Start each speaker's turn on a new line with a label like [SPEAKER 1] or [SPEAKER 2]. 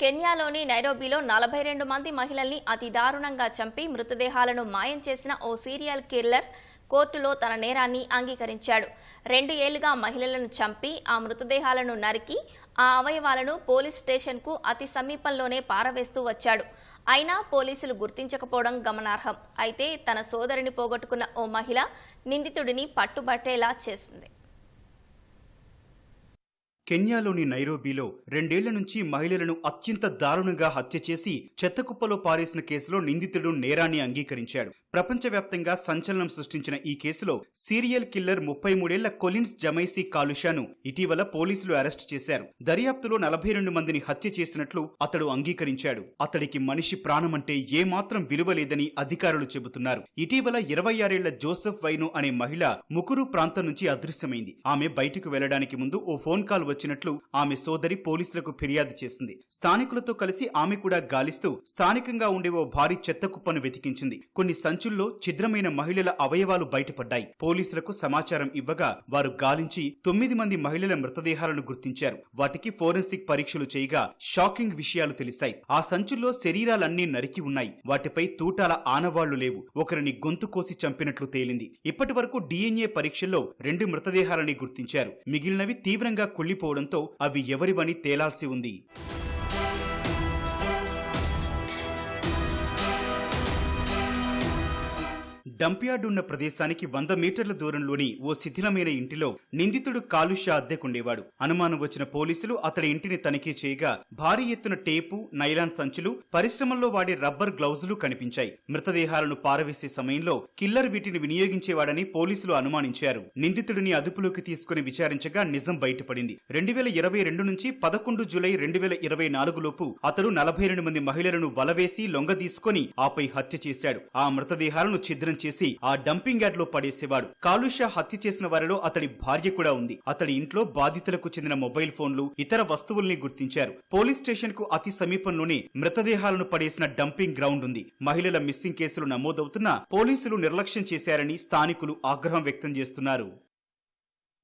[SPEAKER 1] కెన్యాలోని నైరోబీలో నలభై రెండు మంది మహిళల్ని అతి దారుణంగా చంపి మృతదేహాలను మాయం చేసిన ఓ సీరియల్ కిల్లర్ కోర్టులో తన నేరాన్ని అంగీకరించాడు. రెండు ఏళ్ళుగా మహిళలను చంపి ఆ మృతదేహాలను నరికి ఆ అవయవాలను పోలీస్ స్టేషన్కు అతి సమీపంలోనే పారవేస్తూ వచ్చాడు. అయినా పోలీసులు గుర్తించకపోవడం గమనార్హం. అయితే తన సోదరిని పోగొట్టుకున్న ఓ మహిళ నిందితుడిని పట్టుబట్టేలా చేసింది.
[SPEAKER 2] కెన్యాలోని నైరోబీలో రెండేళ్ళ నుంచి మహిళలను అత్యంత దారుణంగా హత్య చేసి చెత్తకుప్పలో పారేసిన కేసులో నిందితుడు నేరాన్ని అంగీకరించాడు. ప్రపంచవ్యాప్తంగా సంచలనం సృష్టించిన ఈ కేసులో సీరియల్ కిల్లర్ ముప్పై మూడేళ్ళ కొలిన్స్ జమైసీ కాలుషాను ఇటీవల పోలీసులు అరెస్ట్ చేశారు. దర్యాప్తులో నలభై రెండు మందిని హత్య చేసినట్లు అతడు అంగీకరించాడు. అతడికి మనిషి ప్రాణమంటే ఏమాత్రం విలువ లేదని అధికారులు చెబుతున్నారు. ఇటీవల ఇరవై ఆరేళ్ళ జోసెఫ్ వైను అనే మహిళ ముకురు ప్రాంతం నుంచి అదృశ్యమైంది. ఆమె బయటకు వెళ్ళడానికి ముందు ఓ ఫోన్ కాల్ వచ్చినట్లు ఆమె సోదరి పోలీసులకు ఫిర్యాదు చేసింది. స్థానికులతో కలిసి ఆమె కూడా గాలిస్తూ స్థానికంగా ఉండే ఓ భారీ చెత్త కుప్పను వెతికించింది. కొన్ని సంచుల్లో ఛిద్రమైన మహిళల అవయవాలు బయటపడ్డాయి. పోలీసులకు సమాచారం ఇవ్వగా వారు గాలించి తొమ్మిది మంది మహిళల మృతదేహాలను గుర్తించారు. వాటికి ఫోరెన్సిక్ పరీక్షలు చేయగా షాకింగ్ విషయాలు తెలిసాయి ఆ సంచుల్లో శరీరాలన్నీ నరికి ఉన్నాయి. వాటిపై తూటాల ఆనవాళ్ళు లేవు. ఒకరిని గొంతు కోసి చంపినట్లు తేలింది. ఇప్పటి వరకు డిఎన్ఏ పరీక్షల్లో రెండు మృతదేహాలని గుర్తించారు. మిగిలినవి తీవ్రంగా కుళ్ళిపోవడంతో అవి ఎవరివని తేలాల్సి ఉంది. డంప్యార్డ్ ఉన్న ప్రదేశానికి వంద మీటర్ల దూరంలోని ఓ శిథిలమైన ఇంటిలో నిందితుడు కాలుష్య అద్దెకుండేవాడు. అనుమానం వచ్చిన పోలీసులు అతడి ఇంటిని తనిఖీ చేయగా భారీ ఎత్తున టేపు నైలాన్ సంచులు పరిశ్రమల్లో వాడే రబ్బర్ గ్లౌజులు కనిపించాయి. మృతదేహాలను పారవేసే సమయంలో కిల్లర్ వీటిని వినియోగించేవాడని పోలీసులు అనుమానించారు. నిందితుడిని అదుపులోకి తీసుకుని విచారించగా నిజం బయటపడింది. రెండు వేల ఇరవై రెండు నుంచి పదకొండు జూలై రెండు వేల ఇరవై నాలుగు లోపు అతడు నలభై రెండు మంది మహిళలను వలవేసి లొంగదీసుకుని ఆపై హత్య చేశాడు. ఆ మృతదేహాలను ఛిద్రం చేసి ఆ డంపింగ్ యార్డ్లో పడేసేవాడు. కాలుష్య హత్య చేసిన వారిలో అతడి భార్య కూడా ఉంది. అతడి ఇంట్లో బాధితులకు చెందిన మొబైల్ ఫోన్లు ఇతర వస్తువుల్ని గుర్తించారు. పోలీస్ స్టేషన్కు అతి సమీపంలోనే మృతదేహాలను పడేసిన డంపింగ్ గ్రౌండ్ ఉంది. మహిళల మిస్సింగ్ కేసులు నమోదవుతున్నా పోలీసులు నిర్లక్ష్యం చేశారని స్థానికులు ఆగ్రహం వ్యక్తం చేస్తున్నారు.